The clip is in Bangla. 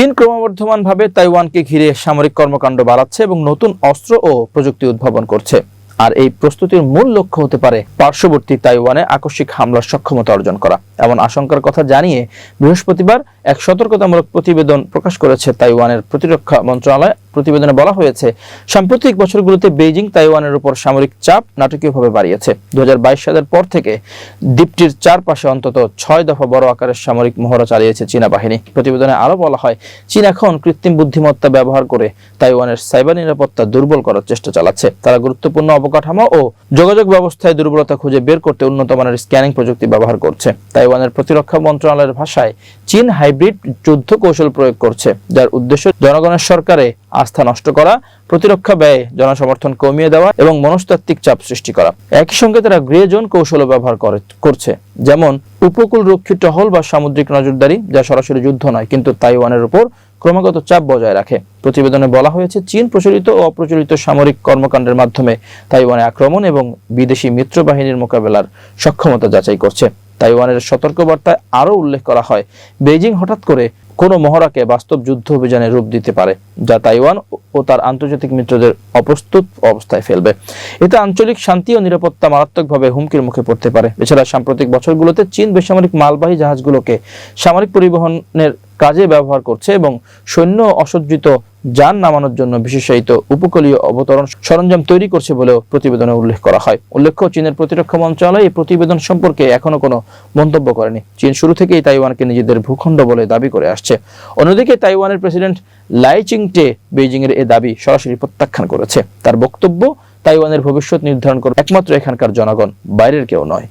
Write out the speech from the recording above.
চীন ক্রমবর্ধমানভাবে তাইওয়ানকে ঘিরে সামরিক কর্মকাণ্ড বাড়াচ্ছে এবং নতুন অস্ত্র ও প্রযুক্তি উদ্ভাবন করছে। আর এই প্রস্তুতির মূল লক্ষ্য হতে পারে পার্শ্ববর্তী তাইওয়ানে আকস্মিক হামলার সক্ষমতা অর্জন করা। এমন আশঙ্কার কথা জানিয়ে বৃহস্পতিবার এক সতর্কতামূলক প্রতিবেদন প্রকাশ করেছে তাইওয়ানের প্রতিরক্ষা মন্ত্রণালয় প্রতিবেদনে বলা হয়েছে, সাম্প্রতিক বছরগুলোতে বেইজিং তাইওয়ানের উপর সামরিক চাপ নাটকীয়ভাবে বাড়িয়েছে। দু সালের পর থেকে দ্বীপটির চারপাশে অন্তত ছয় দফা বড় আকারের সামরিক মহড়া চালিয়েছে চীনা বাহিনী। প্রতিবেদনে আরও বলা হয়, চীন এখন কৃত্রিম বুদ্ধিমত্তা ব্যবহার করে তাইওয়ানের সাইবার নিরাপত্তা দুর্বল করার চেষ্টা চালাচ্ছে। তারা গুরুত্বপূর্ণ অবকাঠামো ও যোগাযোগ ব্যবস্থায় দুর্বলতা খুঁজে বের করতে উন্নত মানের স্ক্যানিং প্রযুক্তি ব্যবহার করছে। তাইওয়ানের প্রতিরক্ষা মন্ত্রণালয়ের ভাষায় চীন হাইব্রিড যুদ্ধ কৌশল প্রয়োগ করছে, যার উদ্দেশ্য জনগণের সরকারে আস্থা নষ্ট করা, প্রতিরক্ষা ব্যয় জনসমর্থন কমিয়ে দেওয়া এবং মনস্তাত্ত্বিক চাপ সৃষ্টি করা। একই সঙ্গে তারা গ্রে জোন কৌশলও ব্যবহার করে করছে। যেমন, উপকূল রক্ষী টহল বা সামুদ্রিক নজরদারি, যা সরাসরি যুদ্ধ নয়, কিন্তু তাইওয়ানের উপর ক্রমাগত চাপ বজায় রাখে। প্রতিবেদনে বলা হয়েছে, চীন প্রচলিত ও অপ্রচলিত সামরিক কর্মকাণ্ডের মাধ্যমে তাইওয়ানে আক্রমণ এবং বিদেশি মিত্র বাহিনীর মোকাবেলার সক্ষমতা যাচাই করছে। তাইওয়ানের সতর্কবার্তায় আরও উল্লেখ করা হয়, বেইজিং হঠাৎ করে কোনো মহড়াকে বাস্তব যুদ্ধ অভিযানে রূপ দিতে পারে, যা তাইওয়ান ও তার আন্তর্জাতিক মিত্রদের অপ্রস্তুত অবস্থায় ফেলবে। এতে আঞ্চলিক শান্তি ও নিরাপত্তা মারাত্মকভাবে হুমকির মুখে পড়তে পারে। এছাড়া সাম্প্রতিক বছরগুলোতে চীন বেসামরিক মালবাহী জাহাজগুলোকে সামরিক পরিবহনের কাজে ব্যবহার করছে এবং সৈন্য অসজ্জিত যান নামানোর জন্য বিশেষায়িত উপকূলীয় অবতরণ সরঞ্জাম তৈরি করছে বলেও প্রতিবেদনে উল্লেখ করা হয়। উল্লেখ্য, চীনের প্রতিরক্ষা মন্ত্রণালয় এই প্রতিবেদন সম্পর্কে এখনও কোনো মন্তব্য করেনি। চীন শুরু থেকেই তাইওয়ানকে নিজেদের ভূখণ্ড বলে দাবি করে আসছে। অন্যদিকে তাইওয়ানের প্রেসিডেন্ট লাই চিংটে বেইজিং এর এ দাবি সরাসরি প্রত্যাখ্যান করেছে। তার বক্তব্য, তাইওয়ানের ভবিষ্যৎ নির্ধারণ করে একমাত্র এখানকার জনগণ, বাইরের কেউ নয়।